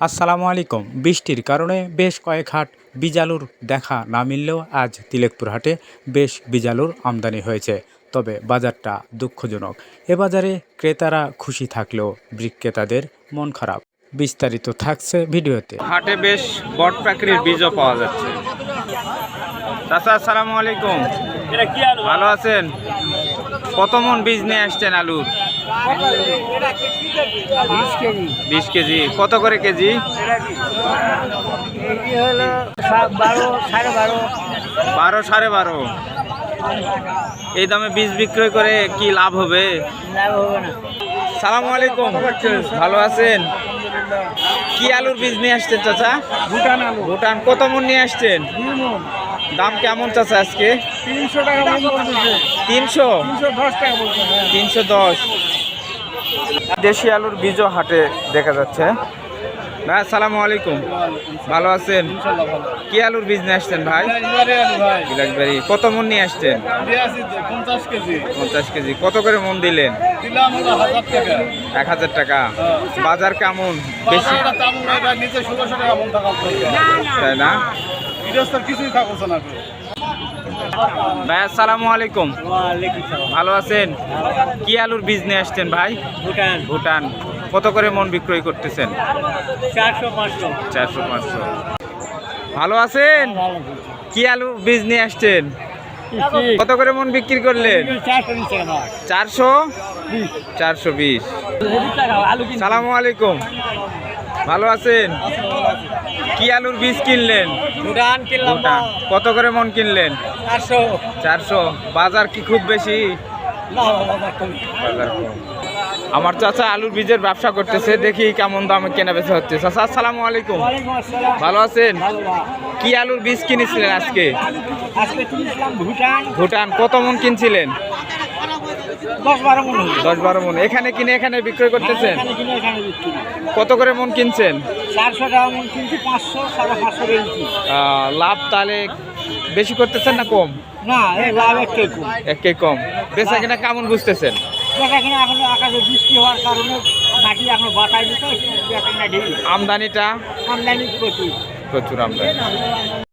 আসসালামু আলাইকুম। বৃষ্টির কারণে বেশ কয়েক হাট বীজালুর দেখা না মিললেও আজ তিলেকপুর হাটে বেশ বীজালুর আমদানি হয়েছে। তবে বাজারটা দুঃখজনক। এ বাজারে ক্রেতারা খুশি থাকলেও বিক্রেতাদের মন খারাপ। বিস্তারিত থাকছে ভিডিওতে। হাটে বেশ বট পাখির বীজও পাওয়া যাচ্ছে। চাচা আসসালামু আলাইকুম। ভালো আছেন? কত মন বীজ নিয়ে আসছেন আলুর? বিশ কেজি। কত করে কেজি? বারো সাড়ে বারো। এই দামে বীজ বিক্রয় করে কি লাভ হবে? সালাম আলাইকুম। ভালো আছেন? কি আলুর বীজ নিয়ে আসছেন, চাচা? ভুটান আলু। ভুটান। কত মন নিয়ে আসছেন? দাম কেমন চাচা আজকে? তিনশো টাকা তিনশো? তিনশো দশ হ্যাঁ দশ। আলুর বীজও হাটে দেখা যাচ্ছে। ভাই আসসালামু আলাইকুম। ভালো আছেন? কি আলুর বীজ নিয়ে আসছেন ভাই? বিলাসবাড়ি কত মন নিয়ে আসছেন? পঞ্চাশ কেজি। কত করে মন দিলেন? এক হাজার টাকা। বাজার কেমন? বেশি? তাই না? ভাই আসসালামু আলাইকুম। ওয়ালাইকুম ভালো আছেন? কি আলুর বীজ নিয়ে আসছেন ভাই? ভুটান। ভুটান। কত করে মন বিক্রয় করতেছেন? চারশো পাঁচশো। চারশো পাঁচশো। ভালো আছেন? কি আলু বীজ নিয়ে আসছেন? কত করে মন বিক্রি করলেন? চারশো চারশো? চারশো বিশ। আলু সালামু আলাইকুম। ভালো আছেন? কি আলুর বীজ কিনলেন? ভুটান কিনলাম কত করে মন কিনলেন? চারশো। চারশো। বাজার কি খুব বেশি? আমার চাচা আলুর বীজের ব্যবসা করতেছে দেখি কেমন দামে কেনা বেচা হচ্ছে। চাচা আসসালামু আলাইকুম। ভালো আছেন? কি আলুর বীজ কিনেছিলেন আজকে? ভুটান। কত মন কিনছিলেন? দশ বারো মন এখানে কিনে এখানে বিক্রয় করতেছেন? বিক্রি। কত করে মন কিনছেন? চারশো টাকা মন কিনছি পাঁচশো সাড়ে পাঁচশো কিনছি। লাভ তাহলে বেশি করতেছেন না কম? না লাভ একটাই কম। একে কম। বেচা কিনা কেমন বুঝতেছেন? দেখা কিনা এখন আকাশে বৃষ্টি হওয়ার কারণে মাটি এখন বাতাই দিতে আমদানিটা? আমদানি প্রচুর। প্রচুর আমদানি।